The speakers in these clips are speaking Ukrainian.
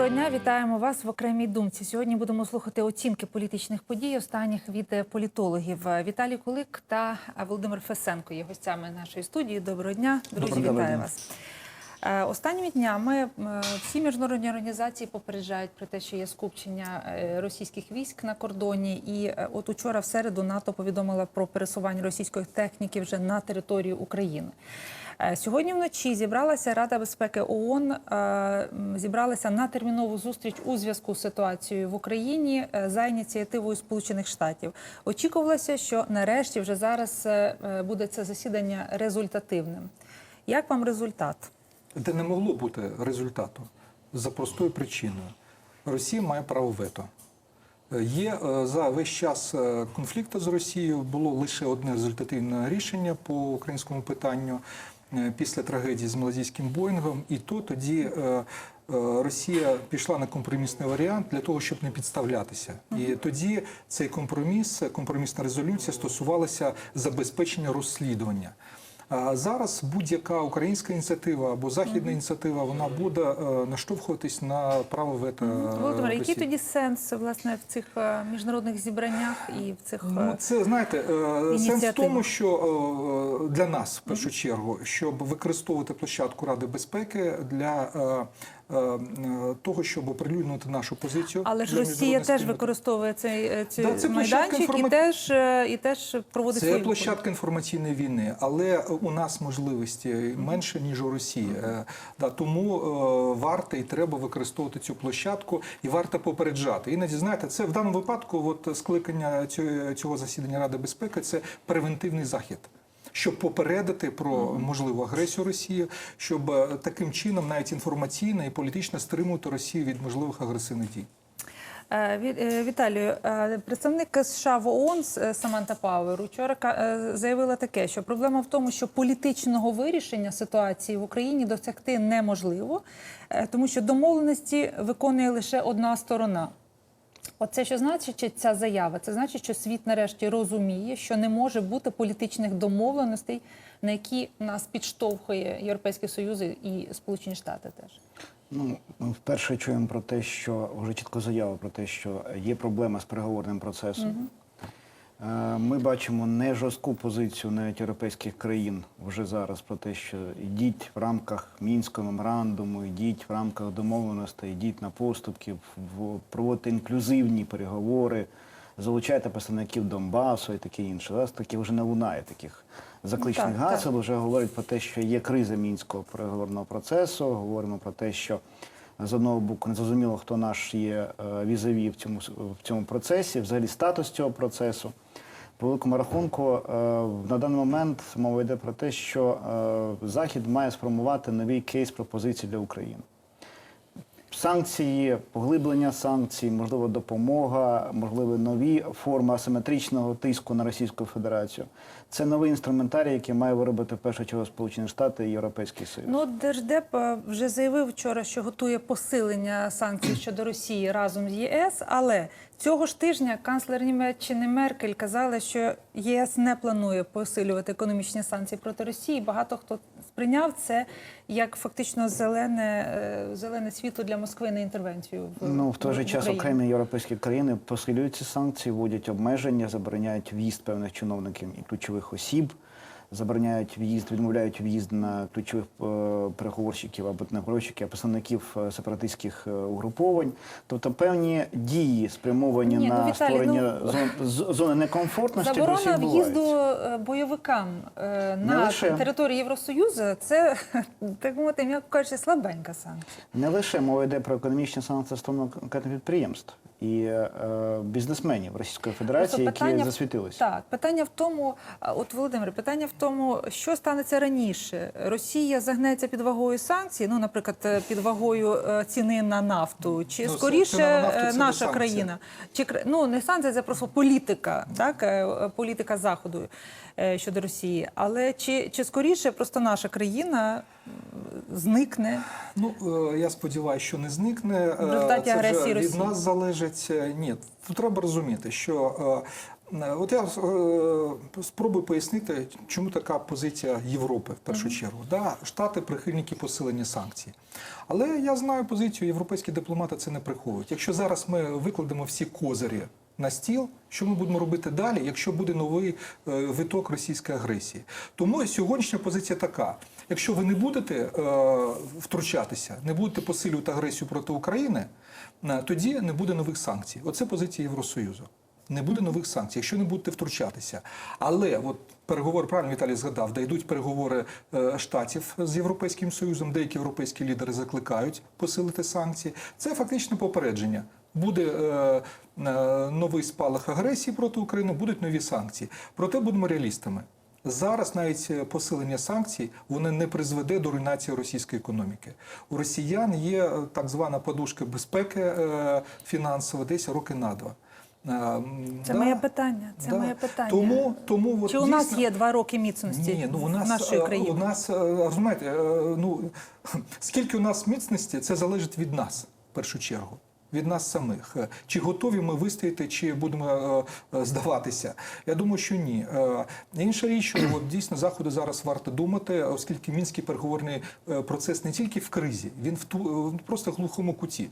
Доброго дня, вітаємо вас в окремій думці. Сьогодні будемо слухати оцінки політичних подій останніх від е, політологів. Е, Віталій Кулик та е, Володимир Фесенко є гостями нашої студії. Доброго дня, друзі, Доброго вітаю дня. вас. Останніми днями всі міжнародні організації попереджають про те, що є скупчення російських військ на кордоні. І от учора в середу НАТО повідомила про пересування російської техніки вже на територію України. Е, Сьогодні вночі зібралася Рада безпеки ООН, е, зібралася на термінову зустріч у зв'язку з ситуацією в Україні е, за ініціативою Сполучених Штатів. Очікувалося, що нарешті вже зараз буде це засідання результативним. Як вам результат? Де не могло бути результату за простою причиною. Росія має право вето. Є за весь час конфлікту з Росією було лише одне результативне рішення по українському питанню після трагедії з малазійським Боїнгом. І то тоді е, е, Росія пішла на компромісний варіант для того, щоб не підставлятися. І тоді цей компроміс, компромісна резолюція стосувалася забезпечення розслідування. Зараз будь-яка українська ініціатива або західна ініціатива вона буде е, наштовхуватись на право вето. е, Володимир, який тоді сенс власне в цих е, міжнародних зібраннях і в цих Ну, це знаєте, сенс в тому, що для нас в першу чергу, щоб використовувати площадку Ради безпеки для того, щоб оприлюднити нашу позицію. але ж Росія теж використовує цей, е, цей Да, це майданчик і теж е, і теж проводить Це площадка інформаційної війни, але у нас можливості менше ніж у Росії. Е, Да, тому е, варто і треба використовувати цю площадку, і варто попереджати. Іноді знаєте, це в даному випадку, от скликання цього засідання Ради безпеки, це превентивний захід. Щоб попередити про можливу агресію Росії, щоб е, таким чином навіть інформаційно і політично стримувати Росію від можливих агресивних дій. Е, е, Віталію, представник США в ООН Саманта Пауер учора заявила таке, що проблема в тому, що політичного вирішення ситуації в Україні досягти неможливо, тому що домовленості виконує лише одна сторона. Оце що значить ця заява? Це значить, що світ нарешті розуміє, що не може бути політичних домовленостей, на які нас підштовхує Європейський Союз і Сполучені Штати теж. Ну, ми вперше чуємо про те, що вже чітко заява про те, що є проблема з переговорним процесом. Е, Ми бачимо не жорстку позицію навіть європейських країн вже зараз про те, що йдіть в рамках мінського меморандуму, йдіть в рамках домовленостей, йдіть на поступки, проводьте інклюзивні переговори, залучайте представників Донбасу і таке інше. Зараз таки вже не лунає таких закличних Так, так. гасел. Вже говорять про те, що є криза мінського переговорного процесу. Говоримо про те, що з одного боку не зрозуміло, хто наш є е, візаві в цьому в цьому процесі, взагалі статус цього процесу. По великому рахунку, е, на даний момент мова йде про те, що е, Захід має сформувати новий кейс пропозицій для України. Санкції, поглиблення санкцій, можливо, допомога, можливо, нові форми асиметричного тиску на Російську Федерацію. Це новий інструментарій, який має виробити в першу чергу Сполучені Штати і Європейський Союз. Ну, Держдеп е, вже заявив вчора, що готує посилення санкцій щодо Росії разом з ЄС. Але цього ж тижня канцлер Німеччини Меркель казала, що єС не планує посилювати економічні санкції проти Росії. Багато хто сприйняв це як фактично зелене, е, зелене світло для Москви на інтервенцію. В, Ну в той же в час окремі європейські країни посилюють ці санкції, вводять обмеження, забороняють в'їзд певних чиновників і ключових осіб, забороняють в'їзд, відмовляють в'їзд на ключових е, переговорщиків або переговорщиків, а представників е, сепаратистських е, угруповань. Тобто певні дії спрямовані Ні, ну, на Віталій, створення зон, з- зони некомфортності. Заборона в'їзду бойовикам на лише. території Євросоюзу це так мовити, м'яко кажучи, слабенька санкція. Не лише мова йде про економічні санкції стосовно конкретних підприємств і е, бізнесменів Російської Федерації, Просто які засвітилися. Так, питання в тому, от Володимир, питання в тому, що станеться раніше. Росія загнеться під вагою санкцій, ну, наприклад, е, під вагою е, ціни на нафту, чи Ну, скоріше на нафту е, наша країна, чи ну не санкція, це просто політика, так політика заходу щодо Росії. Але чи, чи скоріше просто наша країна зникне? Ну я сподіваюся, що не зникне. В результаті Це вже агресії від Росії. нас залежить. Е, Ні, тут треба розуміти, що Е, От я е, спробую пояснити, чому така позиція Європи в першу чергу. Да, Штати прихильники посилення санкцій. Але я знаю позицію, європейські дипломати це не приховують. Якщо зараз ми викладемо всі козирі на стіл, що ми будемо робити далі, якщо буде новий е, виток російської агресії? Тому сьогоднішня позиція така: якщо ви не будете е, втручатися, не будете посилювати агресію проти України, е, тоді не буде нових санкцій. Оце позиція Євросоюзу. Не буде нових санкцій, якщо не будете втручатися. Але от переговори, правильно Віталій згадав, де йдуть переговори е, штатів з Європейським Союзом, деякі європейські лідери закликають посилити санкції. Це фактично попередження. Буде е, е, новий спалах агресії проти України, будуть нові санкції. Проте будемо реалістами. Зараз навіть е, посилення санкцій воно не призведе до руйнації російської економіки. У росіян є е, так звана подушка безпеки е, фінансова, десь роки на два. Це да, моє питання. Це да. моє питання. Тому, тому от Чи у нас дійсно- є два роки міцності ні, ну у нас нашої країни? У нас розумієте, ну скільки у нас міцності, це залежить від нас в першу чергу. Від нас самих. Е, Чи готові ми вистояти, чи будемо е, е, здаватися? Я думаю, що ні. Інша річ, що от, дійсно заходи зараз варто думати, оскільки мінський переговорний процес не тільки в кризі, він в ту просто в глухому куті.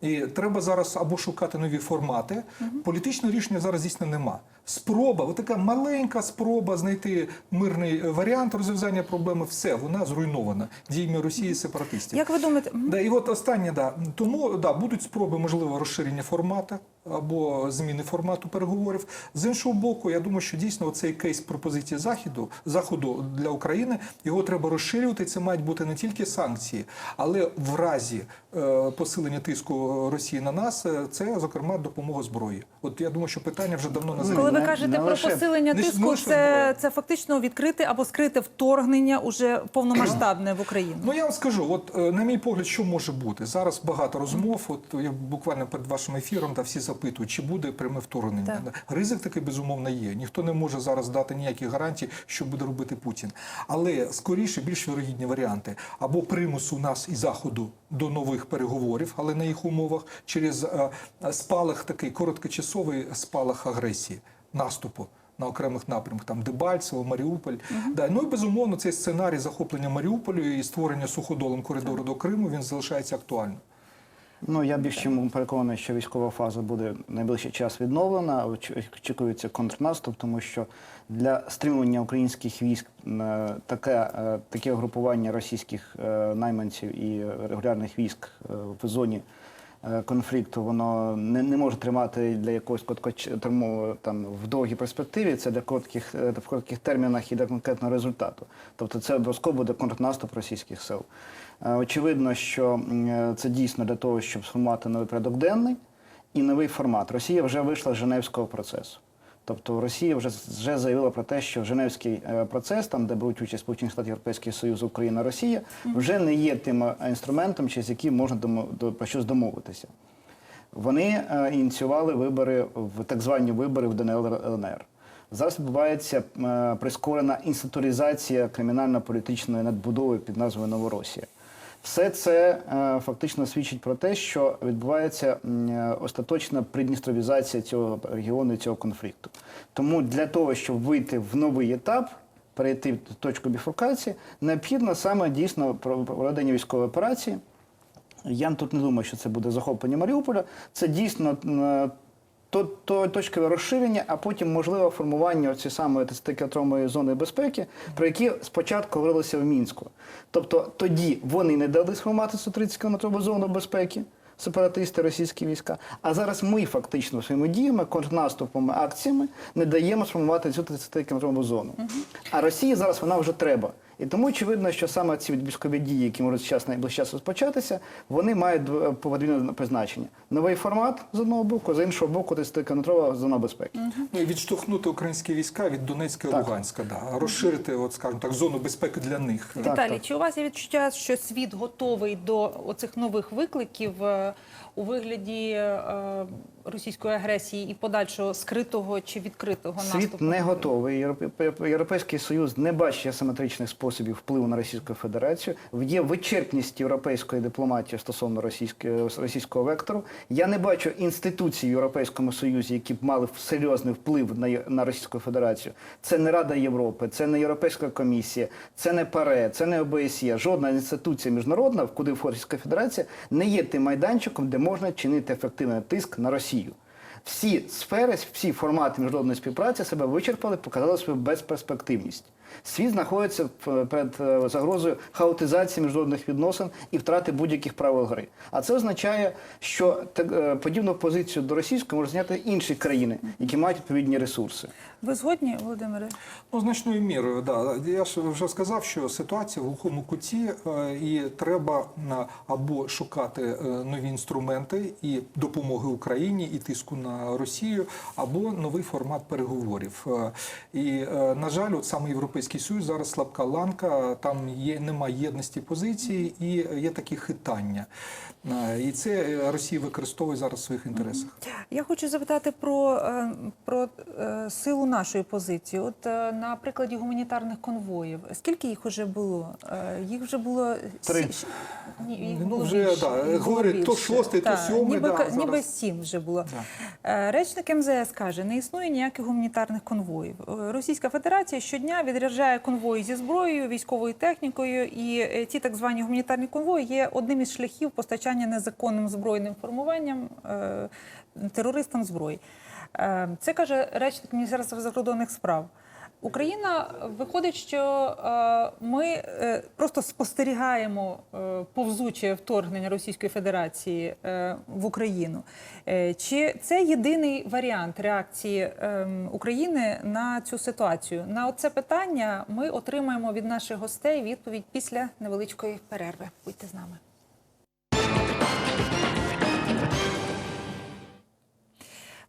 І треба зараз або шукати нові формати. Політичного рішення зараз дійсно нема. Спроба, от така маленька спроба знайти мирний варіант розв'язання проблеми, все, вона зруйнована діями Росії і сепаратистів. Як ви думаєте, Да, і от останнє, да. Тому да, будуть спроби, можливо, розширення формату або зміни формату переговорів. З іншого боку, я думаю, що дійсно цей кейс пропозиції Заходу, Заходу для України його треба розширювати. Це мають бути не тільки санкції, але в разі е, посилення тиску Росії на нас, е, це зокрема допомога зброї. От я думаю, що питання вже давно назріло. коли ви кажете про посилення тиску, це, це фактично відкрите або скрите вторгнення уже повномасштабне в Україну. Ну я вам скажу, от е, на мій погляд, що може бути зараз. Багато розмов. От я буквально перед вашим ефіром та всі запитують, чи буде пряме вторгнення. Ризик такий безумовно є. Ніхто не може зараз дати ніяких гарантій, що буде робити Путін. Але скоріше більш вірогідні варіанти або примусу нас і заходу до нових переговорів, але на їх умовах, через е, спалах такий короткочасовий спалах агресії, наступу. На окремих напрямках там Дебальцево, Маріуполь. Да, ну і безумовно цей сценарій захоплення Маріуполю і створення суходолом коридору до Криму він залишається актуальним. Ну я більш чим переконаний, що військова фаза буде найближчий час відновлена. Очікується контрнаступ, тому що для стримування українських військ е, таке, е, таке угрупування російських е, найманців і регулярних військ в зоні конфлікту, воно не, не може тримати для якогось короткоч- там в довгій перспективі. Це для коротких е, в коротких термінах і для конкретного результату. Тобто це обов'язково буде контрнаступ російських сил. Е, Очевидно, що е, це дійсно для того, щоб сформувати новий порядок денний і новий формат. Росія вже вийшла з Женевського процесу. Тобто Росія вже, вже заявила про те, що Женевський е, процес, там де беруть участь Сполучені Штати Європейський Союз, Україна, Росія, вже не є тим е, інструментом, через який можна про щось домовитися. Вони е, ініціювали вибори в так звані вибори в ДНР ЛНР. Зараз відбувається прискорена інституалізація кримінально-політичної надбудови під назвою Новоросія. Все це е, фактично свідчить про те, що відбувається е, остаточна придністровізація цього регіону цього конфлікту. Тому для того, щоб вийти в новий етап, перейти в точку біфуркації, необхідно саме дійсно проведення військової операції. Я тут не думаю, що це буде захоплення Маріуполя. Це дійсно е, то, то точкове розширення, а потім можливе формування цієї самої 30-кілометрової зони безпеки, про які спочатку говорилося в Мінську. Тобто тоді вони не дали сформувати цю 30-кілометрову зону безпеки. Сепаратисти, російські війська. А зараз ми фактично своїми діями, контрнаступами, акціями не даємо сформувати цю 30-кілометрову зону. А Росії зараз вона вже треба. І тому очевидно, що саме ці військові дії, які можуть зараз найближче час розпочатися, вони мають дв- подвійне призначення. Новий формат з одного боку, з іншого боку, 30-кілометрова зона безпеки. Ну і відштовхнути українські війська від Донецька і Луганська, да. розширити, от скажімо так, зону безпеки для них. Віталій, чи у вас є відчуття, що світ готовий до оцих нових викликів е, у вигляді е, російської агресії і подальшого скритого чи відкритого Світ наступу? не готовий. Європейський Союз не бачить асиметричних способів впливу на Російську Федерацію. Є вичерпність європейської дипломатії стосовно російської, російського вектору. Я не бачу інституцій в Європейському Союзі, які б мали серйозний вплив на, на Російську Федерацію. Це не Рада Європи, це не Європейська комісія, це не ПАРЕ, це не ОБСЄ. Жодна інституція міжнародна, куди входить Російська Федерація, не є тим майданчиком, де можна чинити ефективний тиск на Росію. Всі сфери, всі формати міжнародної співпраці себе вичерпали, показали свою безперспективність. Світ знаходиться перед е, загрозою хаотизації міжнародних відносин і втрати будь-яких правил гри. А це означає, що е, подібну позицію до російської можуть зняти інші країни, які мають відповідні ресурси. Ви згодні, Володимире? Ну, значною мірою, да. Я ж вже сказав, що ситуація в глухому куті, е, і треба е, або шукати е, нові інструменти і допомоги Україні, і тиску на Росію, або новий формат переговорів. І, на жаль, от саме Європейський Союз зараз слабка ланка, там є немає єдності позиції і є такі хитання. І це Росія використовує зараз в своїх інтересах. Я хочу запитати про, про силу нашої позиції. От е, на прикладі гуманітарних конвоїв. Скільки їх вже було? Е, Їх вже було Три. Ні, їх Ну, було вже, більше, да, їх було говорять, то шостий, то сьомий, Ніби, да, зараз. ніби сім вже було. Да. Е, Речник МЗС каже, не існує ніяких гуманітарних конвоїв. Російська Федерація щодня відряджає конвої зі зброєю, військовою технікою, і ті так звані гуманітарні конвої є одним із шляхів постачання незаконним збройним формуванням терористам зброї. Е, Це каже речник Міністерства закордонних справ. Україна виходить, що е, ми е, просто спостерігаємо повзуче вторгнення Російської Федерації в Україну. Чи це єдиний варіант реакції України на цю ситуацію? На це питання ми отримаємо від наших гостей відповідь після невеличкої перерви. Будьте з нами.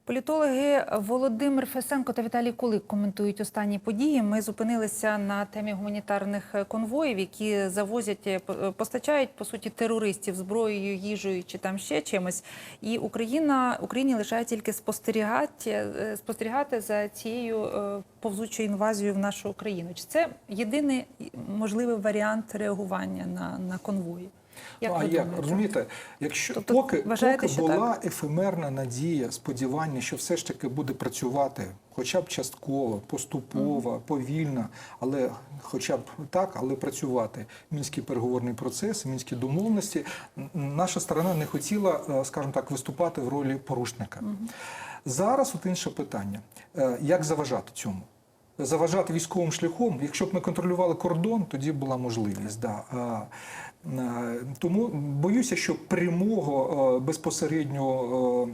Політологи Володимир Фесенко та Віталій Кулик коментують останні події. Ми зупинилися на темі гуманітарних конвоїв, які завозять, е, е, постачають по суті терористів зброєю, їжею чи там ще чимось. І Україна Україні лишає тільки спостерігати, е, спостерігати за цією повзучою інвазією в нашу країну. Чи це єдиний можливий варіант реагування на, на конвої? Ну, а як розумієте, якщо Тобто, поки, вважаєте, поки була ефемерна надія, сподівання, що все ж таки буде працювати, хоча б частково, поступово, повільно, але хоча б так, але працювати. Мінський переговорний процес, мінські домовленості. Наша сторона не хотіла, е, скажімо так, виступати в ролі порушника. Зараз от інше питання: Е, як заважати цьому? Заважати військовим шляхом. Якщо б ми контролювали кордон, тоді була можливість. Да. Тому боюся, що прямого е, безпосереднього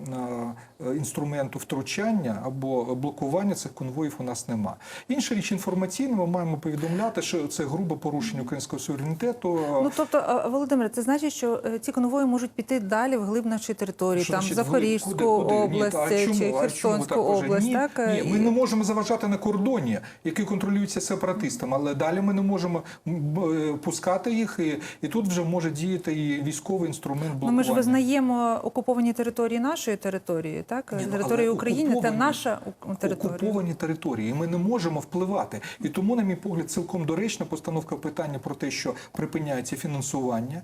е, е, інструменту втручання або блокування цих конвоїв у нас нема. Інша річ інформаційна, ми маємо повідомляти, що це грубе порушення українського суверенітету. Ну тобто, Володимире, це значить, що ці конвої можуть піти далі вглиб нашої території, Що там значить, Запорізьку куди- куди? Ні, область та, а чому? чи А чому Херсонську область, ні, так Ні, ми і- не можемо заважати на кордоні, який контролюється сепаратистами, але далі ми не можемо е, пускати їх, і, і тут вже може діяти і військовий інструмент Ну, блокування. ми ж визнаємо окуповані території нашої території, так Ні, ну, території України це наша територія. Окуповані території, і ми не можемо впливати. І тому, на мій погляд, цілком доречна постановка питання про те, що припиняється фінансування.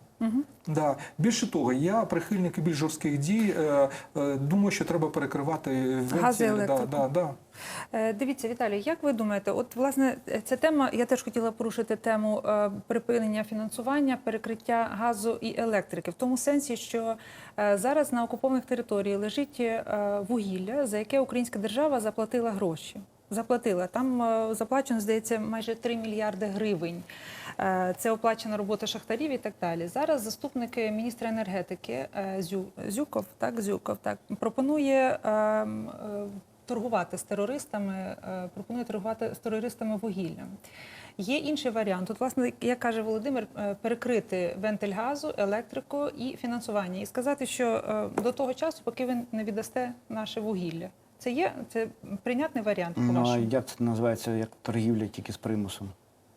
Да. Більше того, я прихильник більш жорстких дій. Е, е, думаю, що треба перекривати вентиль. Газ і да, да, да. Е, Дивіться, Віталій, як ви думаєте, от власне ця тема, я теж хотіла порушити тему е, припинення фінансування, перекриття газу і електрики, в тому сенсі, що е, зараз на окупованих територіях лежить вугілля, за яке українська держава заплатила гроші. Заплатила там заплачено, здається, майже 3 мільярди гривень. Це оплачена робота шахтарів і так далі. Зараз заступник міністра енергетики Зю- Зюков, так Зюков, так пропонує е, м, е, торгувати з терористами, е, пропонує торгувати з терористами вугіллям. Є інший варіант. Тут, власне, як каже Володимир, е, перекрити вентиль газу, електрику і фінансування, і сказати, що е, до того часу, поки ви не віддасте наше вугілля. Це є це прийнятний варіант Ну, а як це називається, як торгівля тільки з примусом?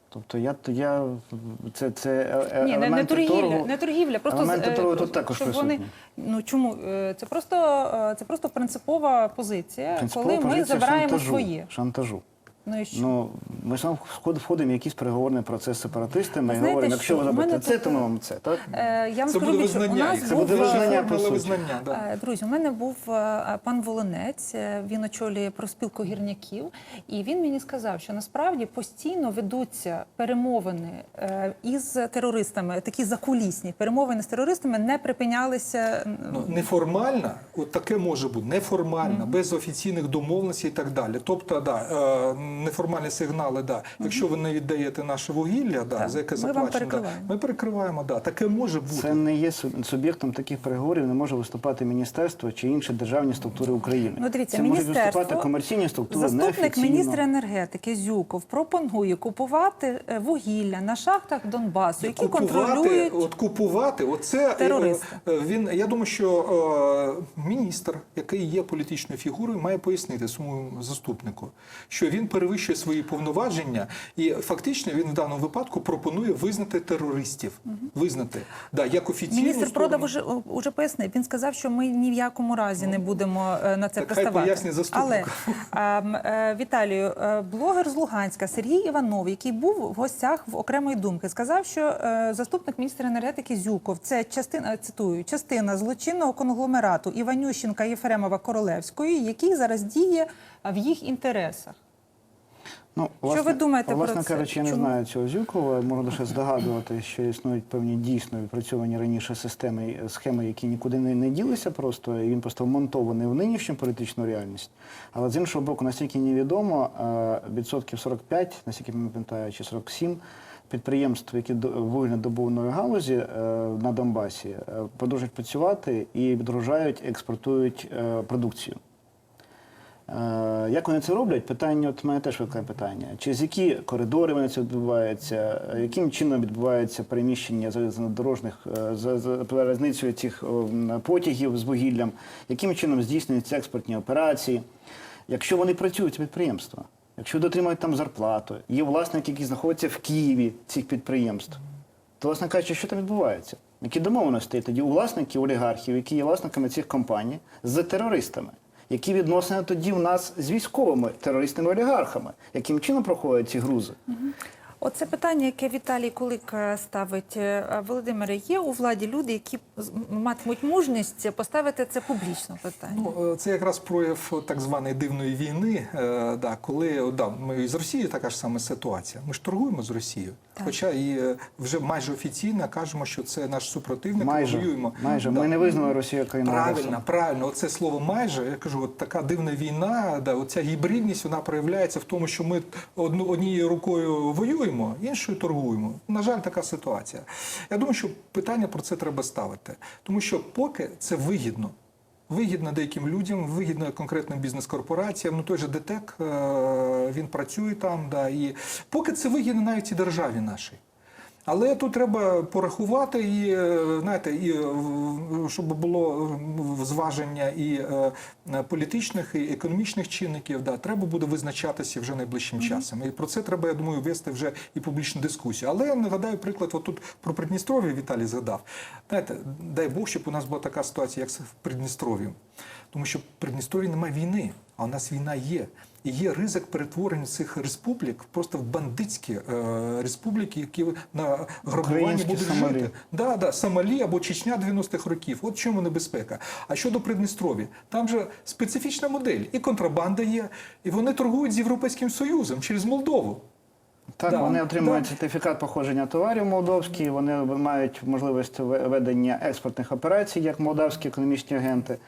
Тобто я, я це, це е- Ні, не, не торгівля, торгу. не торгівля. Просто елементи е, торгу тут також щоб вони ну чому Е, це просто це просто принципова позиція, Принципова коли ми забираємо шантажу, своє. Шантажу. Ну і що? Ну, ми сам вход- входимо в якийсь переговорний процес з сепаратистами і знаєте, говоримо, якщо що ви у мене це, тут, то ми вам це, так? Е, я вам Це скажу буде більше, у визнання. нас їх. Це був, буде е, визнання, по суті. визнання, да. Е, Друзі, у мене був е, пан Волонець, е, він очолює проспілку гірняків, і він мені сказав, що насправді постійно ведуться перемовини е, із терористами, такі закулісні перемовини з терористами не припинялися. м, Ну, неформальна, от таке може бути, неформальна, без офіційних домовленостей і так далі. Тобто, да, е, неформальні сигнали, да. якщо ви не віддаєте наше вугілля, да, Так, за яке заплачено, да, ми перекриваємо, да, таке може бути. Це не є суб- суб'єктом таких переговорів, не може виступати міністерство чи інші державні структури України. Ну, дивіться, це можуть виступати комерційні структури, Заступник міністра енергетики Зюков пропонує купувати е, вугілля на шахтах Донбасу, які контролюють. от купувати, оце е, терористи. е, він. Я думаю, що е, міністр, який є політичною фігурою, має пояснити своєму заступнику, що він перевищує свої повноваження, і фактично він в даному випадку пропонує визнати терористів. Визнати да, як офіційну Міністр сторону. продав уже, уже пояснив. Він сказав, що ми ні в якому разі не будемо е, на це Так хай приставати. пояснює Але а, е, Віталію, е, блогер з Луганська Сергій Іванов, який був в гостях в окремої думки, сказав, що заступник міністра енергетики Зюков це частина цитую частина злочинного конгломерату Іванющенка Єфремова Королевської, який зараз діє в їх інтересах. Ну, Що ви думаєте власне про це? кажучи, я не Чому? знаю цього Зюкова. Можу лише здогадувати, що існують певні дійсно відпрацьовані раніше системи, схеми, які нікуди не, не ділися просто, і він просто вмонтований в нинішню політичну реальність. Але з іншого боку, наскільки невідомо, е, відсотків 45, наскільки пам'ятаю, чи 47 підприємств, які до вугільно-добувної галузі е, на Донбасі, е, продовжують працювати і відгружають, експортують е, продукцію. Е, Як вони це роблять? Питання, от мене теж викликає питання. Через які коридори вони це відбуваються, яким чином відбувається переміщення залізнодорожних е, за, за залізницею цих потягів з вугіллям, яким чином здійснюються експортні операції? Якщо вони працюють, ці підприємства, якщо дотримують там зарплату, є власники, які знаходяться в Києві цих підприємств, то, власне кажучи, що там відбувається? Які домовленості тоді у власників олігархів, які є власниками цих компаній, з терористами? Які відносини тоді в нас з військовими терористами олігархами? Яким чином проходять ці грузи? Оце питання, яке Віталій Кулик е, ставить. Е, Володимире, є у владі люди, які з- матимуть мужність поставити це публічно питання. Ну, е, це якраз прояв так званої дивної війни, е, да, коли да, ми з Росією така ж сама ситуація. Ми ж торгуємо з Росією. Так. Хоча і е, вже майже офіційно кажемо, що це наш супротивник, ми Майже, воюємо. майже. Да. Ми не визнали Росію країною Правильно, правильно. Оце слово майже. Я кажу, от така дивна війна, да, оця гібридність вона проявляється в тому, що ми одну однією рукою воюємо, іншою торгуємо. На жаль, така ситуація. Я думаю, що питання про це треба ставити, тому що поки це вигідно. Вигідно деяким людям, вигідно конкретним бізнес-корпораціям. Ну той же ДТЕК, е, він працює там, да, і поки це вигідно навіть і державі нашій. Але тут треба порахувати і е, знаєте, і е, щоб було е, зваження і політичних, і економічних чинників. Да, треба буде визначатися вже найближчим часом. І про це треба, я думаю, вести вже і публічну дискусію. Але я нагадаю приклад, отут про Придністров'я Віталій згадав. Знаєте, дай Бог, щоб у нас була така ситуація, як в Придністров'ї. Тому що в Придністров'ї немає війни, а у нас війна є. І є ризик перетворення цих республік просто в бандитські е, республіки, які на грабуванні будуть Сомалі. жити. Да, да, Сомалі або Чечня 90-х років. От чому небезпека. А щодо Придністров'я, там же специфічна модель. І контрабанда є, і вони торгують з Європейським Союзом через Молдову. Так, Да, вони отримують да. сертифікат походження товарів молдовські, вони мають можливість ве- ведення експортних операцій як молдавські економічні агенти.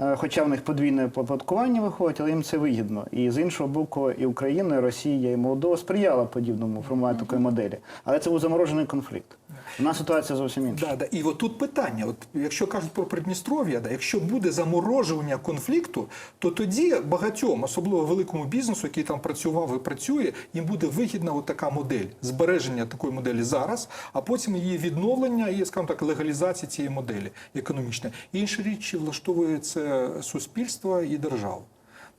Е, Хоча в них подвійне оподаткування виходить, але їм це вигідно. І з іншого боку, і Україна, і Росія, і Молдова сприяла подібному формату такої моделі. Але це був заморожений конфлікт. У нас ситуація зовсім інша. Да, да. І от тут питання: от якщо кажуть про Придністров'я, да, якщо буде заморожування конфлікту, то тоді багатьом, особливо великому бізнесу, який там працював і працює, їм буде вигідна от така модель збереження такої моделі зараз, а потім її відновлення і, скажімо так, легалізація цієї моделі економічної. Інша річ, чи влаштовує це суспільство і держава.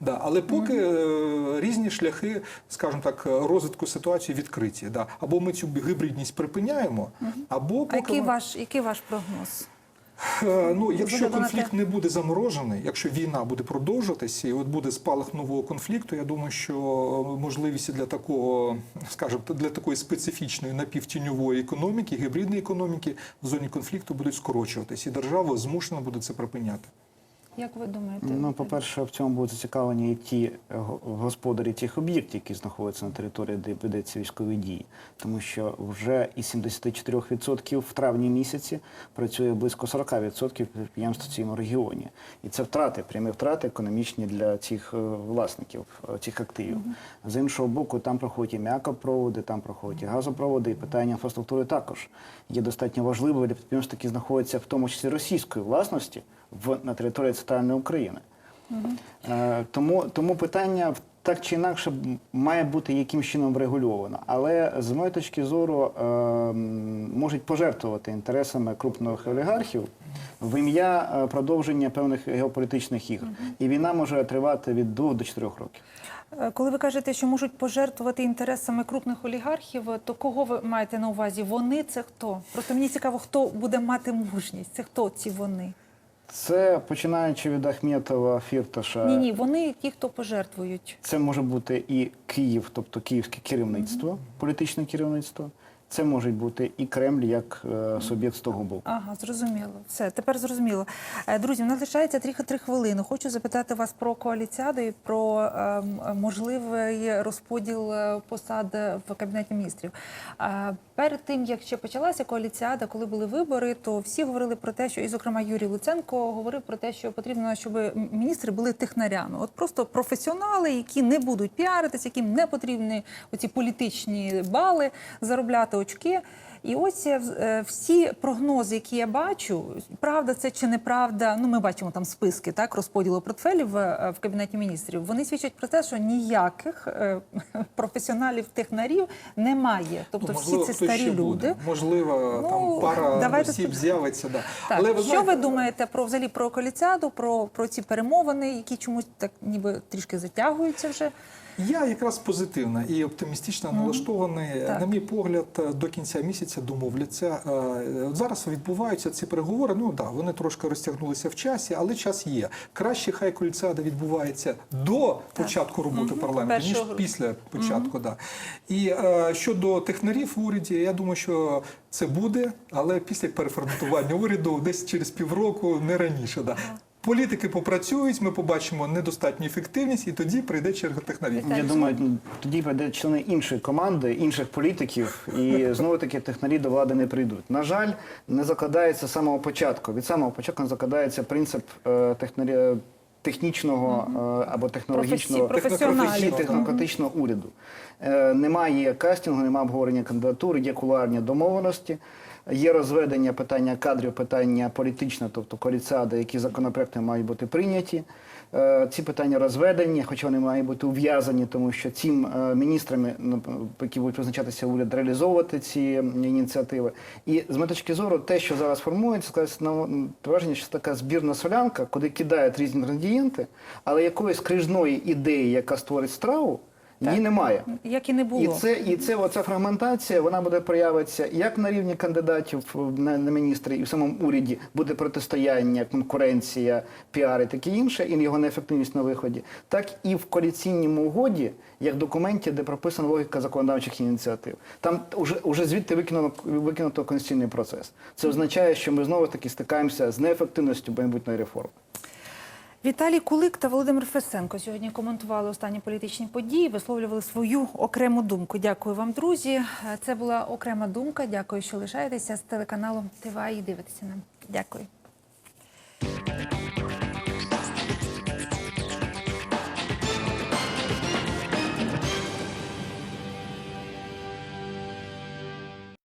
Да, але поки е, різні шляхи, скажімо так, розвитку ситуації відкриті. Да. Або ми цю гібридність припиняємо, або А поки який ми- ваш, який ваш прогноз? Е, Ну, якщо конфлікт не буде заморожений, якщо війна буде продовжуватися, і от буде спалах нового конфлікту, я думаю, що можливість для такого, скажімо, для такої специфічної напівтіньової економіки, гібридної економіки в зоні конфлікту будуть скорочуватися, і держава змушена буде це припиняти. Як ви думаєте? Ну, по-перше, в цьому будуть зацікавлені і ті е, господарі тих об'єктів, які знаходяться на території, де ведеться військові дії. Тому що вже із 74% в травні місяці працює близько 40% підприємств в цьому регіоні. І це втрати, прямі втрати економічні для цих е, власників е, цих активів. З іншого боку, там проходять і м'якопроводи, там проходять і газопроводи, і питання інфраструктури також є достатньо важливим для підприємств, які знаходяться в тому числі російської власності в, на території центральної України. Е, тому, тому питання так чи інакше має бути яким чином врегульовано. Але з моєї точки зору е, можуть пожертвувати інтересами крупних олігархів в ім'я е, продовження певних геополітичних ігр. І війна може тривати від 2 до 4 років. Коли ви кажете, що можуть пожертвувати інтересами крупних олігархів, то кого ви маєте на увазі? Вони це хто? Просто мені цікаво, хто буде мати мужність. Це хто ці вони? Це починаючи від Ахметова, Фірташа. Ні, ні, вони ті, хто пожертвують. Це може бути і Київ, тобто київське керівництво, політичне керівництво. Це може бути і Кремль як е, суб'єкт з того боку. Ага, зрозуміло. Все, тепер зрозуміло. Е, Друзі, нас лишається 3, хвилини. Хочу запитати вас про коаліціаду і про ем, можливий розподіл е, посад в кабінеті міністрів. Перед тим як ще почалася коаліціада, коли були вибори, то всі говорили про те, що і, зокрема, Юрій Луценко говорив про те, що потрібно, щоб міністри були технарями. От просто професіонали, які не будуть піаритись, яким не потрібні оці політичні бали заробляти очки. І ось е, е, всі прогнози, які я бачу, правда це чи неправда. Ну, ми бачимо там списки так розподілу портфелів е, в кабінеті міністрів. Вони свідчать про те, що ніяких професіоналів технарів немає. Тобто Ну, всі можливо, це хтось старі люди. буде. Можливо, Ну, там пара давайте осіб з'явиться. Да. Так, Але ви що знаєте, ви думаєте про взагалі про коаліціаду, про, про ці перемовини, які чомусь так ніби трішки затягуються вже? Я якраз позитивно і оптимістично налаштований. Так. На мій погляд, до кінця місяця домовляться. Е, от Зараз відбуваються ці переговори. Ну да, вони трошки розтягнулися в часі, але час є. Краще хай коаліціада відбувається до початку роботи парламенту, ніж 1 грудня. після початку. Да. І е, щодо технарів в уряді, я думаю, що це буде, але після переформатування уряду десь через півроку, не раніше. Да. Політики попрацюють, ми побачимо недостатню ефективність, і тоді прийде черга технарів. Я думаю, тоді прийде члени іншої команди, інших політиків, і знову таки технарі до влади не прийдуть. На жаль, не закладається з самого початку. Від самого початку не закладається принцип е, технарі. Технічного е, або технологічного технократичного- уряду Е, немає кастингу, немає обговорення кандидатури, є кулуарні домовленості. Є розведення питання кадрів, питання політичне, тобто коаліціади, які законопроекти мають бути прийняті. Е, Ці питання розведені, хоча вони мають бути ув'язані, тому що цим е, міністрами, ну, які будуть призначатися уряд, реалізовувати ці ініціативи. І з моєї точки зору, те, що зараз формується, м, враження, що це така збірна солянка, куди кидають різні інгредієнти, але якоїсь крижної ідеї, яка створить страву, її немає. Як і не було. І це, і це оця фрагментація, вона буде проявитися як на рівні кандидатів на, на міністри, і в самому уряді буде протистояння, конкуренція, піар і таке інше, і його неефективність на виході, так і в коаліційному угоді, як документі, де прописана логіка законодавчих ініціатив. Там уже, уже звідти викинуто, викинуто конституційний процес. Це означає, що ми знову таки стикаємося з неефективністю майбутньої реформи. Віталій Кулик та Володимир Фесенко сьогодні коментували останні політичні події, висловлювали свою окрему думку. Дякую вам, друзі. Це була окрема думка. Дякую, що лишаєтеся з телеканалом ТВА і дивитеся нам. Дякую.